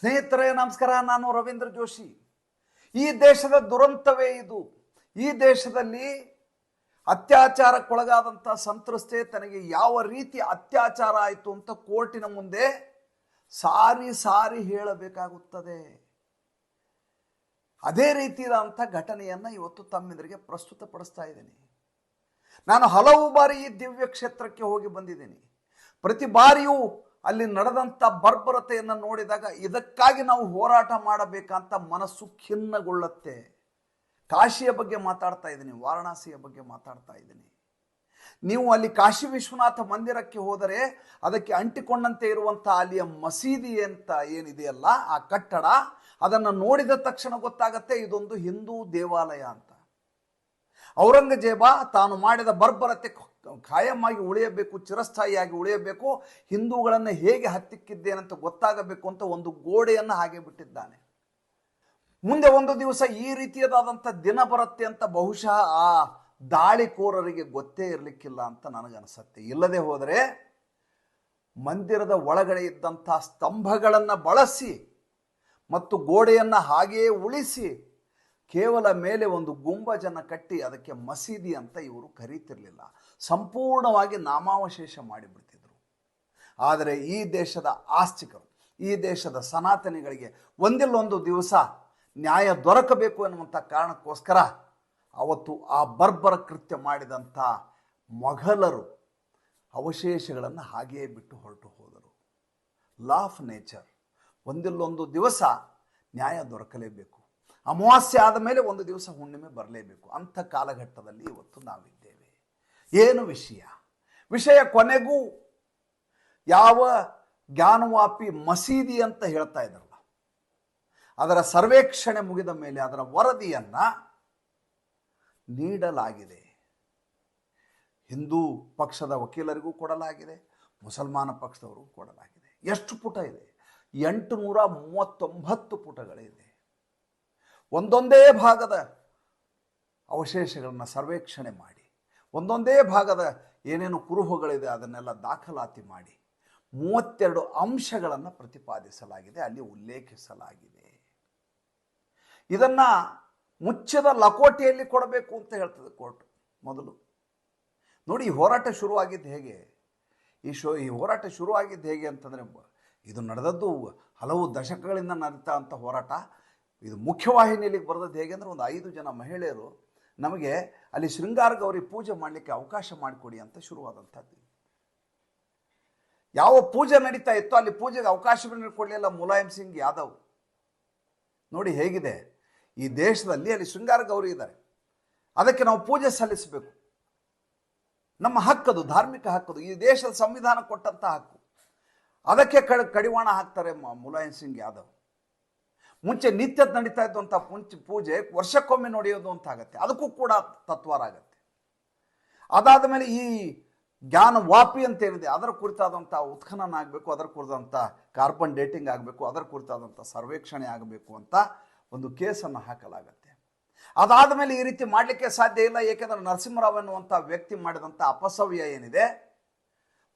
ಸ್ನೇಹಿತರೆ, ನಮಸ್ಕಾರ. ನಾನು ರವೀಂದ್ರ ಜೋಶಿ. ಈ ದೇಶದ ದುರಂತವೇ ಇದು. ಈ ದೇಶದಲ್ಲಿ ಅತ್ಯಾಚಾರಕ್ಕೊಳಗಾದಂಥ ಸಂತ್ರಸ್ತೆ ತನಗೆ ಯಾವ ರೀತಿ ಅತ್ಯಾಚಾರ ಆಯಿತು ಅಂತ ಕೋರ್ಟಿನ ಮುಂದೆ ಸಾರಿ ಸಾರಿ ಹೇಳಬೇಕಾಗುತ್ತದೆ. ಅದೇ ರೀತಿಯಾದಂಥ ಘಟನೆಯನ್ನು ಇವತ್ತು ತಮ್ಮೆದುರಿಗೆ ಪ್ರಸ್ತುತಪಡಿಸ್ತಾ ಇದ್ದೀನಿ. ನಾನು ಹಲವು ಬಾರಿ ಈ ದಿವ್ಯ ಕ್ಷೇತ್ರಕ್ಕೆ ಹೋಗಿ ಬಂದಿದ್ದೀನಿ. ಪ್ರತಿ ಬಾರಿಯೂ ಅಲ್ಲಿ ನಡೆದಂಥ ಬರ್ಬರತೆಯನ್ನು ನೋಡಿದಾಗ ಇದಕ್ಕಾಗಿ ನಾವು ಹೋರಾಟ ಮಾಡಬೇಕಂತ ಮನಸ್ಸು ಖಿನ್ನಗೊಳ್ಳುತ್ತೆ. ಕಾಶಿಯ ಬಗ್ಗೆ ಮಾತಾಡ್ತಾ ಇದ್ದೀನಿ, ವಾರಣಾಸಿಯ ಬಗ್ಗೆ ಮಾತಾಡ್ತಾ ಇದ್ದೀನಿ. ನೀವು ಅಲ್ಲಿ ಕಾಶಿ ವಿಶ್ವನಾಥ ಮಂದಿರಕ್ಕೆ ಹೋದರೆ ಅದಕ್ಕೆ ಅಂಟಿಕೊಂಡಂತೆ ಇರುವಂಥ ಅಲ್ಲಿಯ ಮಸೀದಿ ಅಂತ ಏನಿದೆಯಲ್ಲ, ಆ ಕಟ್ಟಡ, ಅದನ್ನು ನೋಡಿದ ತಕ್ಷಣ ಗೊತ್ತಾಗತ್ತೆ ಇದೊಂದು ಹಿಂದೂ ದೇವಾಲಯ ಅಂತ. ಔರಂಗಜೇಬ ತಾನು ಮಾಡಿದ ಬರ್ಬರತೆ ಖಾಯಮಾಗಿ ಉಳಿಯಬೇಕು, ಚಿರಸ್ಥಾಯಿಯಾಗಿ ಉಳಿಯಬೇಕು, ಹಿಂದೂಗಳನ್ನು ಹೇಗೆ ಹತ್ತಿಕ್ಕಿದ್ದೇನಂತ ಗೊತ್ತಾಗಬೇಕು ಅಂತ ಒಂದು ಗೋಡೆಯನ್ನು ಹಾಗೆ ಬಿಟ್ಟಿದ್ದಾನೆ. ಮುಂದೆ ಒಂದು ದಿವಸ ಈ ರೀತಿಯದಾದಂಥ ದಿನ ಬರುತ್ತೆ ಅಂತ ಬಹುಶಃ ಆ ದಾಳಿಕೋರರಿಗೆ ಗೊತ್ತೇ ಇರಲಿಕ್ಕಿಲ್ಲ ಅಂತ ನನಗನ್ಸತ್ತೆ. ಇಲ್ಲದೆ ಹೋದರೆ ಮಂದಿರದ ಒಳಗಡೆ ಇದ್ದಂಥ ಸ್ತಂಭಗಳನ್ನು ಬಳಸಿ ಮತ್ತು ಗೋಡೆಯನ್ನು ಹಾಗೆಯೇ ಉಳಿಸಿ ಕೇವಲ ಮೇಲೆ ಒಂದು ಗುಂಬಜನ್ನು ಕಟ್ಟಿ ಅದಕ್ಕೆ ಮಸೀದಿ ಅಂತ ಇವರು ಕರೀತಿರಲಿಲ್ಲ. ಸಂಪೂರ್ಣವಾಗಿ ನಾಮಾವಶೇಷ ಮಾಡಿಬಿಡ್ತಿದ್ರು. ಆದರೆ ಈ ದೇಶದ ಆಸ್ತಿಕರು, ಈ ದೇಶದ ಸನಾತನಿಗಳಿಗೆ ಒಂದಿಲ್ಲೊಂದು ದಿವಸ ನ್ಯಾಯ ದೊರಕಬೇಕು ಎನ್ನುವಂಥ ಕಾರಣಕ್ಕೋಸ್ಕರ ಅವತ್ತು ಆ ಬರ್ಬರ ಕೃತ್ಯ ಮಾಡಿದಂಥ ಮೊಘಲರು ಅವಶೇಷಗಳನ್ನು ಹಾಗೆಯೇ ಬಿಟ್ಟು ಹೊರಟು ಹೋದರು. ಲಾ ಆಫ್ ನೇಚರ್, ಒಂದಿಲ್ಲೊಂದು ದಿವಸ ನ್ಯಾಯ ದೊರಕಲೇಬೇಕು. ಅಮಾವಾಸ್ಯೆ ಆದ ಮೇಲೆ ಒಂದು ದಿವಸ ಹುಣ್ಣಿಮೆ ಬರಲೇಬೇಕು. ಅಂಥ ಕಾಲಘಟ್ಟದಲ್ಲಿ ಇವತ್ತು ನಾವಿದ್ದೇವೆ. ಏನು ವಿಷಯ? ವಿಷಯ ಕೊನೆಗೂ ಯಾವ ಜ್ಞಾನವಾಪಿ ಮಸೀದಿ ಅಂತ ಹೇಳ್ತಾ ಇದ್ರಲ್ಲ, ಅದರ ಸರ್ವೇಕ್ಷಣೆ ಮುಗಿದ ಮೇಲೆ ಅದರ ವರದಿಯನ್ನು ನೀಡಲಾಗಿದೆ. ಹಿಂದೂ ಪಕ್ಷದ ವಕೀಲರಿಗೂ ಕೊಡಲಾಗಿದೆ, ಮುಸಲ್ಮಾನ ಪಕ್ಷದವರಿಗೂ ಕೊಡಲಾಗಿದೆ. ಎಷ್ಟು ಪುಟ ಇದೆ? ಎಂಟು ನೂರ ಮೂವತ್ತೊಂಬತ್ತು ಪುಟಗಳಿದೆ. ಒಂದೊಂದೇ ಭಾಗದ ಅವಶೇಷಗಳನ್ನು ಸರ್ವೇಕ್ಷಣೆ ಮಾಡಿ, ಒಂದೊಂದೇ ಭಾಗದ ಏನೇನು ಕುರುಹುಗಳಿದೆ ಅದನ್ನೆಲ್ಲ ದಾಖಲಾತಿ ಮಾಡಿ, ಮೂವತ್ತೆರಡು ಅಂಶಗಳನ್ನು ಪ್ರತಿಪಾದಿಸಲಾಗಿದೆ, ಅಲ್ಲಿ ಉಲ್ಲೇಖಿಸಲಾಗಿದೆ. ಇದನ್ನು ಮುಚ್ಚದ ಲಕೋಟೆಯಲ್ಲಿ ಕೊಡಬೇಕು ಅಂತ ಹೇಳ್ತದೆ ಕೋರ್ಟ್ ಮೊದಲು. ನೋಡಿ, ಈ ಹೋರಾಟ ಶುರುವಾಗಿದ್ದು ಹೇಗೆ? ಈ ಶೋ, ಈ ಹೋರಾಟ ಶುರುವಾಗಿದ್ದು ಹೇಗೆ ಅಂತಂದರೆ, ಇದು ನಡೆದದ್ದು ಹಲವು ದಶಕಗಳಿಂದ ನಡೀತಾ ಅಂಥ ಹೋರಾಟ. ಇದು ಮುಖ್ಯವಾಹಿನಿಯಲ್ಲಿ ಬರೋದು ಹೇಗೆ ಅಂದರೆ ಒಂದು ಐದು ಜನ ಮಹಿಳೆಯರು ನಮಗೆ ಅಲ್ಲಿ ಶೃಂಗಾರ ಗೌರಿ ಪೂಜೆ ಮಾಡಲಿಕ್ಕೆ ಅವಕಾಶ ಮಾಡಿಕೊಡಿ ಅಂತ ಶುರುವಾದಂಥದ್ದು. ಯಾವ ಪೂಜೆ ನಡೀತಾ ಇತ್ತು ಅಲ್ಲಿ ಪೂಜೆಗೆ ಅವಕಾಶ ಕೊಡಲಿಲ್ಲ ಮುಲಾಯಂ ಸಿಂಗ್ ಯಾದವ್. ನೋಡಿ ಹೇಗಿದೆ, ಈ ದೇಶದಲ್ಲಿ ಅಲ್ಲಿ ಶೃಂಗಾರ ಗೌರಿ ಇದ್ದಾರೆ. ಅದಕ್ಕೆ ನಾವು ಪೂಜೆ ಸಲ್ಲಿಸಬೇಕು. ನಮ್ಮ ಹಕ್ಕದು, ಧಾರ್ಮಿಕ ಹಕ್ಕದು, ಈ ದೇಶದ ಸಂವಿಧಾನ ಕೊಟ್ಟಂಥ ಹಕ್ಕು. ಅದಕ್ಕೆ ಕಡ, ಕಡಿವಾಣ ಹಾಕ್ತಾರೆ ಮುಲಾಯಂ ಸಿಂಗ್ ಯಾದವ್. ಮುಂಚೆ ನಿತ್ಯದ ನಡೀತಾ ಇದ್ದಂಥ ಮುಂಚೆ ಪೂಜೆ ವರ್ಷಕ್ಕೊಮ್ಮೆ ನಡೆಯೋದು ಅಂತ ಆಗುತ್ತೆ ಅದಕ್ಕೂ ಕೂಡ ತತ್ವಾರ ಆಗತ್ತೆ ಅದಾದ ಮೇಲೆ ಈ ಜ್ಞಾನ ವಾಪಿ ಅಂತ ಏನಿದೆ, ಅದರ ಕುರಿತಾದಂಥ ಉತ್ಖನನ ಆಗಬೇಕು, ಅದರ ಕುರಿತಾದಂಥ ಕಾರ್ಬನ್ ಡೇಟಿಂಗ್ ಆಗಬೇಕು, ಅದರ ಕುರಿತಾದಂಥ ಸರ್ವೇಕ್ಷಣೆ ಆಗಬೇಕು ಅಂತ ಒಂದು ಕೇಸನ್ನು ಹಾಕಲಾಗತ್ತೆ. ಅದಾದ ಮೇಲೆ ಈ ರೀತಿ ಮಾಡಲಿಕ್ಕೆ ಸಾಧ್ಯ ಇಲ್ಲ, ಏಕೆಂದರೆ ನರಸಿಂಹರಾವ್ ಎನ್ನುವಂಥ ವ್ಯಕ್ತಿ ಮಾಡಿದಂಥ ಅಪಸವ್ಯ ಏನಿದೆ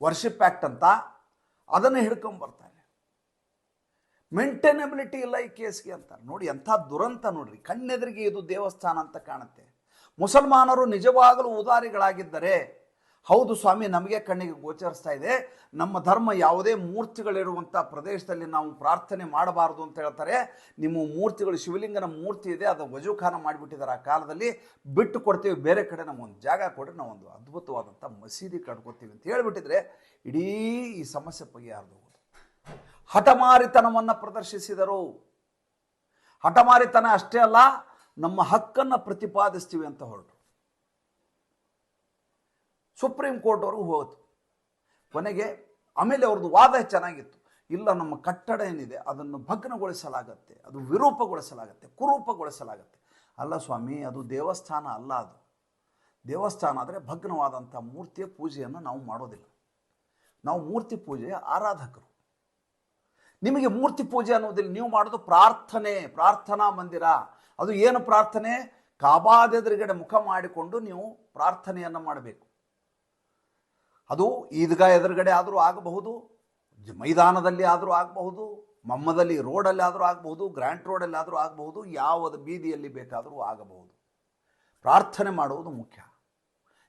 ವರ್ಷಿಪ್ ಆ್ಯಕ್ಟ್ ಅಂತ ಅದನ್ನು ಹಿಡ್ಕೊಂಬರ್ತಾನೆ ಮೇಂಟೈನಬಿಲಿಟಿ ಇಲ್ಲ ಈ ಕೇಸ್ಗೆ ಅಂತಾರೆ. ನೋಡಿ, ಎಂಥ ದುರಂತ ನೋಡ್ರಿ. ಕಣ್ಣೆದುರಿಗೆ ಇದು ದೇವಸ್ಥಾನ ಅಂತ ಕಾಣುತ್ತೆ. ಮುಸಲ್ಮಾನರು ನಿಜವಾಗಲೂ ಉದಾರಿಗಳಾಗಿದ್ದರೆ, ಹೌದು ಸ್ವಾಮಿ, ನಮಗೆ ಕಣ್ಣಿಗೆ ಗೋಚರಿಸ್ತಾ ಇದೆ. ನಮ್ಮ ಧರ್ಮ ಯಾವುದೇ ಮೂರ್ತಿಗಳಿರುವಂಥ ಪ್ರದೇಶದಲ್ಲಿ ನಾವು ಪ್ರಾರ್ಥನೆ ಮಾಡಬಾರದು ಅಂತ ಹೇಳ್ತಾರೆ. ನಿಮ್ಮ ಮೂರ್ತಿಗಳು, ಶಿವಲಿಂಗನ ಮೂರ್ತಿ ಇದೆ, ಅದು ವಜೂಖಾನ ಮಾಡಿಬಿಟ್ಟಿದ್ದಾರೆ ಆ ಕಾಲದಲ್ಲಿ. ಬಿಟ್ಟು ಕೊಡ್ತೀವಿ, ಬೇರೆ ಕಡೆ ನಮಗೊಂದು ಜಾಗ ಕೊಟ್ಟರೆ ಒಂದು ಅದ್ಭುತವಾದಂಥ ಮಸೀದಿ ಕಟ್ಕೋತೀವಿ ಅಂತ ಹೇಳಿಬಿಟ್ಟಿದ್ರೆ, ಇಡೀ ಈ ಸಮಸ್ಯೆ ಹೋಗುತ್ತೆ. ಹಠಮಾರಿತನವನ್ನು ಪ್ರದರ್ಶಿಸಿದರು. ಹಠಮಾರಿತನ ಅಷ್ಟೇ ಅಲ್ಲ, ನಮ್ಮ ಹಕ್ಕನ್ನು ಪ್ರತಿಪಾದಿಸ್ತೀವಿ ಅಂತ ಹೊರಟು. ಸುಪ್ರೀಂ ಕೋರ್ಟ್ವರೆಗೂ ಹೋಯಿತು. ಕೊನೆಗೆ ಆಮೇಲೆ ಅವ್ರದ್ದು ವಾದ ಚೆನ್ನಾಗಿತ್ತು. ಇಲ್ಲ, ನಮ್ಮ ಕಟ್ಟಡ ಏನಿದೆ, ಅದನ್ನು ಭಗ್ನಗೊಳಿಸಲಾಗತ್ತೆ, ಅದು ವಿರೂಪಗೊಳಿಸಲಾಗತ್ತೆ, ಕುರೂಪಗೊಳಿಸಲಾಗತ್ತೆ. ಅಲ್ಲ ಸ್ವಾಮಿ, ಅದು ದೇವಸ್ಥಾನ ಅಲ್ಲ ಅದು. ದೇವಸ್ಥಾನ ಆದರೆ ಭಗ್ನವಾದಂಥ ಮೂರ್ತಿಯ ಪೂಜೆಯನ್ನು ನಾವು ಮಾಡೋದಿಲ್ಲ. ನಾವು ಮೂರ್ತಿ ಪೂಜೆಯ ಆರಾಧಕರು. ನಿಮಗೆ ಮೂರ್ತಿ ಪೂಜೆ ಅನ್ನೋದಿಲ್ಲ ನೀವು ಮಾಡೋದು ಪ್ರಾರ್ಥನೆ, ಪ್ರಾರ್ಥನಾ ಮಂದಿರ. ಅದು ಏನು ಪ್ರಾರ್ಥನೆ? ಕಾಬಾದೆದುರುಗಡೆ ಮುಖ ಮಾಡಿಕೊಂಡು ನೀವು ಪ್ರಾರ್ಥನೆಯನ್ನು ಮಾಡಬೇಕು. ಅದು ಈದ್ಗಾ ಎದುರುಗಡೆ ಆದರೂ ಆಗಬಹುದು, ಮೈದಾನದಲ್ಲಿ ಆದರೂ ಆಗಬಹುದು, ಮಮ್ಮದಲ್ಲಿ ರೋಡಲ್ಲಾದರೂ ಆಗಬಹುದು ಗ್ರ್ಯಾಂಟ್ ರೋಡಲ್ಲಾದರೂ ಆಗಬಹುದು, ಯಾವುದು ಬೀದಿಯಲ್ಲಿ ಬೇಕಾದರೂ ಆಗಬಹುದು. ಪ್ರಾರ್ಥನೆ ಮಾಡುವುದು ಮುಖ್ಯ.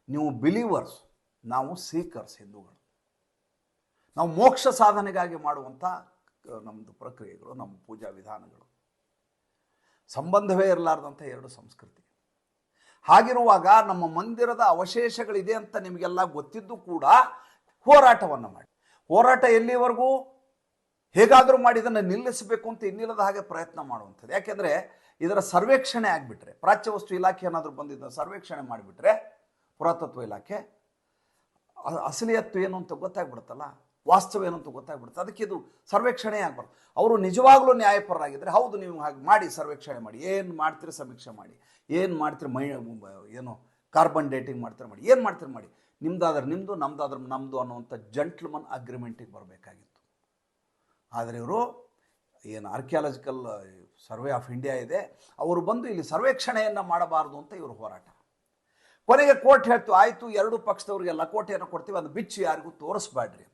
ನೀವು ಬಿಲೀವರ್ಸ್, ನಾವು ಸೀಕರ್ಸ್ ಹಿಂದೂಗಳು. ನಾವು ಮೋಕ್ಷ ಸಾಧನೆಗಾಗಿ ಮಾಡುವಂಥ ನಮ್ಮದು ಪ್ರಕ್ರಿಯೆಗಳು, ನಮ್ಮ ಪೂಜಾ ವಿಧಾನಗಳು. ಸಂಬಂಧವೇ ಇರಲಾರ್ದಂಥ ಎರಡು ಸಂಸ್ಕೃತಿ. ಹಾಗಿರುವಾಗ ನಮ್ಮ ಮಂದಿರದ ಅವಶೇಷಗಳಿದೆ ಅಂತ ನಿಮಗೆಲ್ಲ ಗೊತ್ತಿದ್ದು ಕೂಡ ಹೋರಾಟವನ್ನು ಮಾಡಿ. ಹೋರಾಟ ಎಲ್ಲಿವರೆಗೂ ಹೇಗಾದರೂ ಮಾಡಿ ಇದನ್ನು ನಿಲ್ಲಿಸಬೇಕು ಅಂತ ಇನ್ನಿಲ್ಲದ ಹಾಗೆ ಪ್ರಯತ್ನ ಮಾಡುವಂಥದ್ದು. ಯಾಕೆಂದರೆ ಇದರ ಸರ್ವೇಕ್ಷಣೆ ಆಗಿಬಿಟ್ರೆ, ಪ್ರಾಚ್ಯ ವಸ್ತು ಇಲಾಖೆ ಏನಾದರೂ ಬಂದಿದ್ದ ಸರ್ವೇಕ್ಷಣೆ ಮಾಡಿಬಿಟ್ರೆ ಪುರಾತತ್ವ ಇಲಾಖೆ ಅಸಲಿಯತ್ತು ಏನು ಅಂತ ಗೊತ್ತಾಗ್ಬಿಡುತ್ತಲ್ಲ? ವಾಸ್ತವ ಏನು ಅಂತ ಗೊತ್ತಾಗ್ಬಿಡುತ್ತೆ. ಅದಕ್ಕೆ ಇದು ಸರ್ವೇಕ್ಷಣೆ ಆಗ್ಬಾರ್ದು. ಅವರು ನಿಜವಾಗ್ಲೂ ನ್ಯಾಯಪರರಾಗಿದ್ದರೆ ಹೌದು, ನೀವು ಹಾಗೆ ಮಾಡಿ, ಸರ್ವೇಕ್ಷಣೆ ಮಾಡಿ. ಏನು ಮಾಡ್ತೀರಿ ಸಮೀಕ್ಷೆ ಮಾಡಿ. ಏನು ಮಾಡ್ತೀರಿ ಮೈ, ಏನು ಕಾರ್ಬನ್ ಡೇಟಿಂಗ್ ಮಾಡ್ತೀರಿ ಮಾಡಿ. ಏನು ಮಾಡ್ತೀರಿ ಮಾಡಿ. ನಿಮ್ದಾದ್ರೆ ನಿಮ್ಮದು ನಮ್ದಾದ್ರೆ ನಮ್ಮದು ಅನ್ನುವಂಥ ಜಂಟ್ಲ್ಮನ್ ಅಗ್ರಿಮೆಂಟಿಗೆ ಬರಬೇಕಾಗಿತ್ತು. ಆದರೆ ಇವರು ಏನು ಆರ್ಕಿಯಾಲಜಿಕಲ್ ಸರ್ವೆ ಆಫ್ ಇಂಡಿಯಾ ಇದೆ. ಅವರು ಬಂದು ಇಲ್ಲಿ ಸರ್ವೇಕ್ಷಣೆಯನ್ನು ಮಾಡಬಾರ್ದು ಅಂತ ಇವರು ಹೋರಾಟ. ಕೊನೆಗೆ ಕೋರ್ಟ್ ಹೇಳ್ತು, ಆಯಿತು, ಎರಡು ಪಕ್ಷದವ್ರಿಗೆಲ್ಲ ಕೋಟೆಯನ್ನು ಕೊಡ್ತೀವಿ ಅದು ಬಿಚ್ಚಿ ಯಾರಿಗೂ ತೋರಿಸ್ಬೇಡ್ರಿ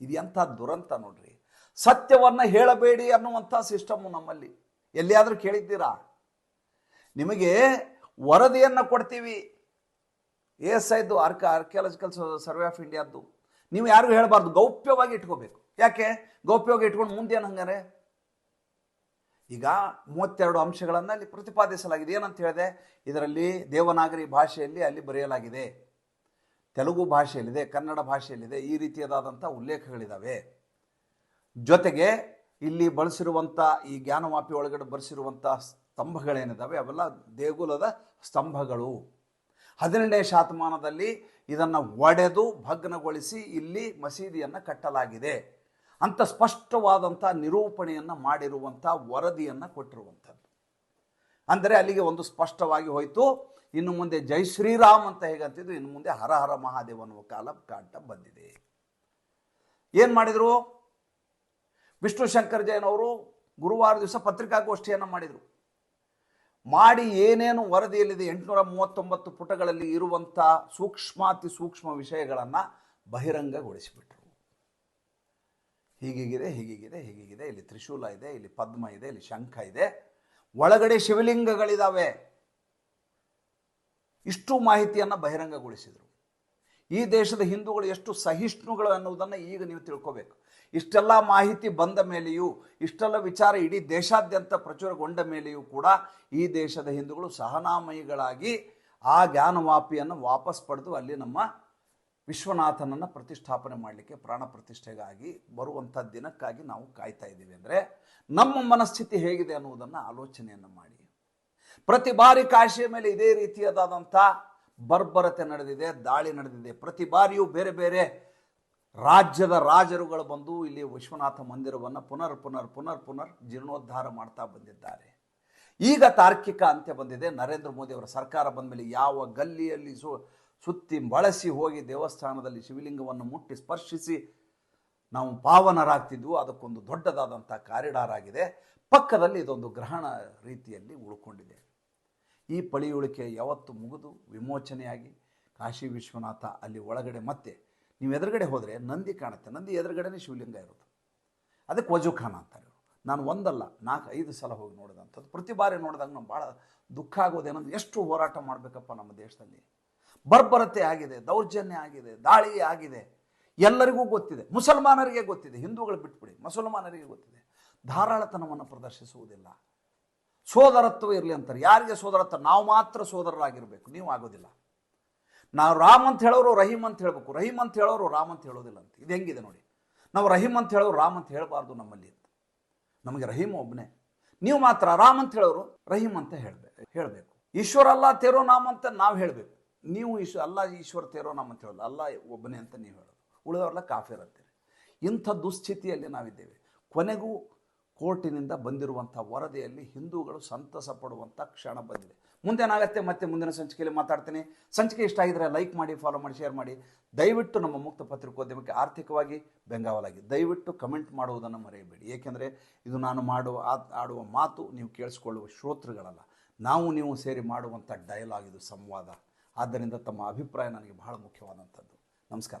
ಇದು ದುರಂತ ನೋಡ್ರಿ. ಸತ್ಯವನ್ನು ಹೇಳಬೇಡಿ ಅನ್ನುವಂಥ ಸಿಸ್ಟಮ್ಮು ನಮ್ಮಲ್ಲಿ. ಎಲ್ಲಿಯಾದರೂ ಕೇಳಿದ್ದೀರಾ? ನಿಮಗೆ ವರದಿಯನ್ನು ಕೊಡ್ತೀವಿ. ಎ ಎಸ್ ಐದು ಆರ್ಕ ಆರ್ಕಿಯಾಲಜಿಕಲ್ ಸರ್ವೆ ಆಫ್ ಇಂಡಿಯಾದ್ದು ನೀವು ಯಾರಿಗೂ ಹೇಳಬಾರ್ದು, ಗೌಪ್ಯವಾಗಿ ಇಟ್ಕೋಬೇಕು. ಯಾಕೆ? ಗೌಪ್ಯವಾಗಿ ಇಟ್ಕೊಂಡು ಮುಂದೇನು ಹಂಗಾರೆ? ಈಗ ಮೂವತ್ತೆರಡು ಅಂಶಗಳನ್ನು ಅಲ್ಲಿ ಪ್ರತಿಪಾದಿಸಲಾಗಿದೆ. ಏನಂತ ಹೇಳಿದೆ? ಇದರಲ್ಲಿ ದೇವನಾಗರಿ ಭಾಷೆಯಲ್ಲಿ ಅಲ್ಲಿ ಬರೆಯಲಾಗಿದೆ. ತೆಲುಗು ಭಾಷೆಯಲ್ಲಿದೆ, ಕನ್ನಡ ಭಾಷೆಯಲ್ಲಿದೆ, ಈ ರೀತಿಯಾದಂಥ ಉಲ್ಲೇಖಗಳಿದ್ದಾವೆ ಜೊತೆಗೆ ಇಲ್ಲಿ ಬಳಸಿರುವಂಥ, ಈ ಜ್ಞಾನವಾಪಿ ಒಳಗಡೆ ಬಳಸಿರುವಂಥ ಸ್ತಂಭಗಳೇನಿದ್ದಾವೆ ಅವೆಲ್ಲ ದೇಗುಲದ ಸ್ತಂಭಗಳು. ಹದಿನೆಂಟನೇ ಶತಮಾನದಲ್ಲಿ ಇದನ್ನು ಒಡೆದು ಭಗ್ನಗೊಳಿಸಿ ಇಲ್ಲಿ ಮಸೀದಿಯನ್ನು ಕಟ್ಟಲಾಗಿದೆ. ಅಂತ ಸ್ಪಷ್ಟವಾದಂಥ ನಿರೂಪಣೆಯನ್ನು ಮಾಡಿರುವಂಥ ವರದಿಯನ್ನು ಕೊಟ್ಟಿರುವಂಥದ್ದು. ಅಂದರೆ ಅಲ್ಲಿಗೆ ಒಂದು ಸ್ಪಷ್ಟವಾಗಿ ಹೋಯಿತು ಇನ್ನು ಮುಂದೆ ಜೈ ಶ್ರೀರಾಮ್ ಅಂತ ಹೇಗಂತಿದ್ರು, ಇನ್ನು ಮುಂದೆ ಹರ ಹರ ಮಹಾದೇವ ಅನ್ನುವ ಕಾಲ ಕಾಟ ಬಂದಿದೆ. ಏನು ಮಾಡಿದರು? ವಿಷ್ಣು ಶಂಕರ್ ಜೈನ್ ಅವರು ಗುರುವಾರ ದಿವಸ ಪತ್ರಿಕಾಗೋಷ್ಠಿಯನ್ನು ಮಾಡಿದರು. ಮಾಡಿ ಏನೇನು ವರದಿಯಲ್ಲಿದೆ, ಎಂಟುನೂರ ಮೂವತ್ತೊಂಬತ್ತು ಪುಟಗಳಲ್ಲಿ ಇರುವಂಥ ಸೂಕ್ಷ್ಮಾತಿ ಸೂಕ್ಷ್ಮ ವಿಷಯಗಳನ್ನು ಬಹಿರಂಗಗೊಳಿಸಿಬಿಟ್ರು. ಹೀಗೀಗಿದೆ ಹೀಗೀಗಿದೆ ಹೀಗೀಗಿದೆ. ಇಲ್ಲಿ ತ್ರಿಶೂಲ ಇದೆ, ಇಲ್ಲಿ ಪದ್ಮ ಇದೆ, ಇಲ್ಲಿ ಶಂಖ ಇದೆ. ಒಳಗಡೆ ಶಿವಲಿಂಗಗಳಿದ್ದಾವೆ ಇಷ್ಟು ಮಾಹಿತಿಯನ್ನು ಬಹಿರಂಗಗೊಳಿಸಿದರು. ಈ ದೇಶದ ಹಿಂದೂಗಳು ಎಷ್ಟು ಸಹಿಷ್ಣುಗಳು ಅನ್ನುವುದನ್ನು ಈಗ ನೀವು ತಿಳ್ಕೋಬೇಕು. ಇಷ್ಟೆಲ್ಲ ಮಾಹಿತಿ ಬಂದ ಮೇಲೆಯೂ, ಇಷ್ಟೆಲ್ಲ ವಿಚಾರ ಇಡೀ ದೇಶಾದ್ಯಂತ ಪ್ರಚುರಗೊಂಡ ಮೇಲೆಯೂ ಕೂಡ ಈ ದೇಶದ ಹಿಂದೂಗಳು ಸಹನಾಮಯಿಗಳಾಗಿ ಆ ಜ್ಞಾನವಾಪಿಯನ್ನು ವಾಪಸ್ ಪಡೆದು ಅಲ್ಲಿ ನಮ್ಮ ವಿಶ್ವನಾಥನನ್ನು ಪ್ರತಿಷ್ಠಾಪನೆ ಮಾಡಲಿಕ್ಕೆ, ಪ್ರಾಣ ಪ್ರತಿಷ್ಠೆಗಾಗಿ ಬರುವಂಥ ದಿನಕ್ಕಾಗಿ ನಾವು ಕಾಯ್ತಾ ಇದ್ದೀವಿ. ಅಂದರೆ ನಮ್ಮ ಮನಸ್ಥಿತಿ ಹೇಗಿದೆ ಅನ್ನುವುದನ್ನು ಆಲೋಚನೆಯನ್ನು ಮಾಡಿ. ಪ್ರತಿ ಬಾರಿ ಕಾಶಿಯ ಮೇಲೆ ಇದೇ ರೀತಿಯಾದಂಥ ಬರ್ಬರತೆ ನಡೆದಿದೆ, ದಾಳಿ ನಡೆದಿದೆ. ಪ್ರತಿ ಬಾರಿಯೂ ಬೇರೆ ಬೇರೆ ರಾಜ್ಯದ ರಾಜರುಗಳು ಬಂದು ಇಲ್ಲಿ ವಿಶ್ವನಾಥ ಮಂದಿರವನ್ನು ಪುನರ್ ಪುನರ್ ಪುನರ್ ಪುನರ್ ಜೀರ್ಣೋದ್ಧಾರ ಮಾಡ್ತಾ ಬಂದಿದ್ದಾರೆ. ಈಗ ತಾರ್ಕಿಕ ಅಂತ್ಯ ಬಂದಿದೆ. ನರೇಂದ್ರ ಮೋದಿ ಅವರ ಸರ್ಕಾರ ಬಂದ ಮೇಲೆ ಯಾವ ಗಲ್ಲಿಯಲ್ಲಿ ಸು, ಸುತ್ತಿ ಬಳಸಿ ಹೋಗಿ ದೇವಸ್ಥಾನದಲ್ಲಿ ಶಿವಲಿಂಗವನ್ನು ಮುಟ್ಟಿ ಸ್ಪರ್ಶಿಸಿ ನಾವು ಪಾವನರಾಗ್ತಿದ್ವು, ಅದಕ್ಕೊಂದು ದೊಡ್ಡದಾದಂಥ ಕಾರಿಡಾರ್ ಆಗಿದೆ ಪಕ್ಕದಲ್ಲಿ ಇದೊಂದು ಗ್ರಹಣ ರೀತಿಯಲ್ಲಿ ಉಳ್ಕೊಂಡಿದೆ. ಈ ಪಳಿಯುಳಿಕೆ ಯಾವತ್ತು ಮುಗಿದು ವಿಮೋಚನೆಯಾಗಿ ಕಾಶಿ ವಿಶ್ವನಾಥ ಅಲ್ಲಿ ಒಳಗಡೆ ಮತ್ತೆ ನೀವು ಎದುರುಗಡೆ ಹೋದರೆ ನಂದಿ ಕಾಣುತ್ತೆ. ನಂದಿ ಎದುರುಗಡೆನೇ ಶಿವಲಿಂಗ ಇರೋದು. ಅದಕ್ಕೆ ವಜುಖಾನ ಅಂತಾರೆ. ನಾನು ಒಂದಲ್ಲ, ನಾಲ್ಕು, ಐದು ಸಲ ಹೋಗಿ ನೋಡಿದಂಥದ್ದು. ಪ್ರತಿ ಬಾರಿ ನೋಡಿದಾಗ ನಾವು ಭಾಳ ದುಃಖ ಆಗೋದೇನಂದ್ರೆ ಎಷ್ಟು ಹೋರಾಟ ಮಾಡಬೇಕಪ್ಪ ನಮ್ಮ ದೇಶದಲ್ಲಿ. ಬರ್ಬರತೆ ಆಗಿದೆ, ದೌರ್ಜನ್ಯ ಆಗಿದೆ, ದಾಳಿ ಆಗಿದೆ. ಎಲ್ಲರಿಗೂ ಗೊತ್ತಿದೆ. ಮುಸಲ್ಮಾನರಿಗೆ ಗೊತ್ತಿದೆ. ಹಿಂದೂಗಳು ಬಿಟ್ಬಿಡಿ. ಮುಸಲ್ಮಾನರಿಗೆ ಗೊತ್ತಿದೆ. ಧಾರಾಳತನವನ್ನು ಪ್ರದರ್ಶಿಸುವುದಿಲ್ಲ. ಸೋದರತ್ವ ಇರಲಿ ಅಂತಾರೆ. ಯಾರಿಗೆ ಸೋದರತ್ವ? ನಾವು ಮಾತ್ರ ಸೋದರರಾಗಿರಬೇಕು. ನೀವು ಆಗೋದಿಲ್ಲ. ನಾವು ರಾಮ್ ಅಂತ ಹೇಳೋರು ರಹೀಮ್ ಅಂತ ಹೇಳಬೇಕು. ರಹೀಮ್ ಅಂತ ಹೇಳೋರು ರಾಮ್ ಅಂತ ಹೇಳೋದಿಲ್ಲ ಅಂತ. ಇದು ಹೆಂಗಿದೆ ನೋಡಿ. ನಾವು ರಹೀಮ್ ಅಂತ ಹೇಳೋರು ರಾಮ್ ಅಂತ ಹೇಳಬಾರ್ದು ನಮ್ಮಲ್ಲಿ ನಮಗೆ ರಹೀಮ್ ಒಬ್ಬನೇ ನೀವು ಮಾತ್ರ ರಾಮ್ ಅಂತ ಹೇಳೋರು ರಹೀಮ್ ಅಂತ ಹೇಳಬೇಕು ಹೇಳಬೇಕು. ಈಶ್ವರ ಅಲ್ಲ ತೇರೋ ನಾಮ್ ಅಂತ ನಾವು ಹೇಳಬೇಕು. ನೀವು ಈಶ್ವರ ಅಲ್ಲ ಈಶ್ವರ ತೇರೋ ನಾಮ್ ಅಂತ ಹೇಳೋದು. ಅಲ್ಲ ಒಬ್ಬನೇ ಅಂತ ನೀವು ಹೇಳೋದು. ಉಳಿದವರೆಲ್ಲ ಕಾಫಿರ್ ಅಂತೀರಿ. ಇಂಥ ದುಸ್ಥಿತಿಯಲ್ಲಿ ನಾವಿದ್ದೇವೆ. ಕೊನೆಗೂ ಕೋರ್ಟಿನಿಂದ ಬಂದಿರುವಂಥ ವರದಿಯಲ್ಲಿ ಹಿಂದೂಗಳು ಸಂತಸ ಪಡುವಂಥ ಕ್ಷಣ ಬಂದಿದೆ. ಮುಂದೇನಾಗತ್ತೆ ಮತ್ತೆ ಮುಂದಿನ ಸಂಚಿಕೆಯಲ್ಲಿ ಮಾತಾಡ್ತೀನಿ. ಸಂಚಿಕೆ ಇಷ್ಟ ಆಗಿದ್ರೆ ಲೈಕ್ ಮಾಡಿ, ಫಾಲೋ ಮಾಡಿ, ಶೇರ್ ಮಾಡಿ. ದಯವಿಟ್ಟು ನಮ್ಮ ಮುಕ್ತ ಪತ್ರಿಕೋದ್ಯಮಕ್ಕೆ ಆರ್ಥಿಕವಾಗಿ ಬೆಂಗಾವಲಾಗಿ. ದಯವಿಟ್ಟು ಕಮೆಂಟ್ ಮಾಡುವುದನ್ನು ಮರೆಯಬೇಡಿ. ಏಕೆಂದರೆ ಇದು ನಾನು ಮಾಡುವ ಆಡುವ ಮಾತು ನೀವು ಕೇಳಿಸ್ಕೊಳ್ಳುವ ಶ್ರೋತೃಗಳಲ್ಲ. ನಾವು ನೀವು ಸೇರಿ ಮಾಡುವಂಥ ಡೈಲಾಗ್ ಇದು ಸಂವಾದ. ಆದ್ದರಿಂದ ತಮ್ಮ ಅಭಿಪ್ರಾಯ ನನಗೆ ಬಹಳ ಮುಖ್ಯವಾದಂಥದ್ದು. ನಮಸ್ಕಾರ.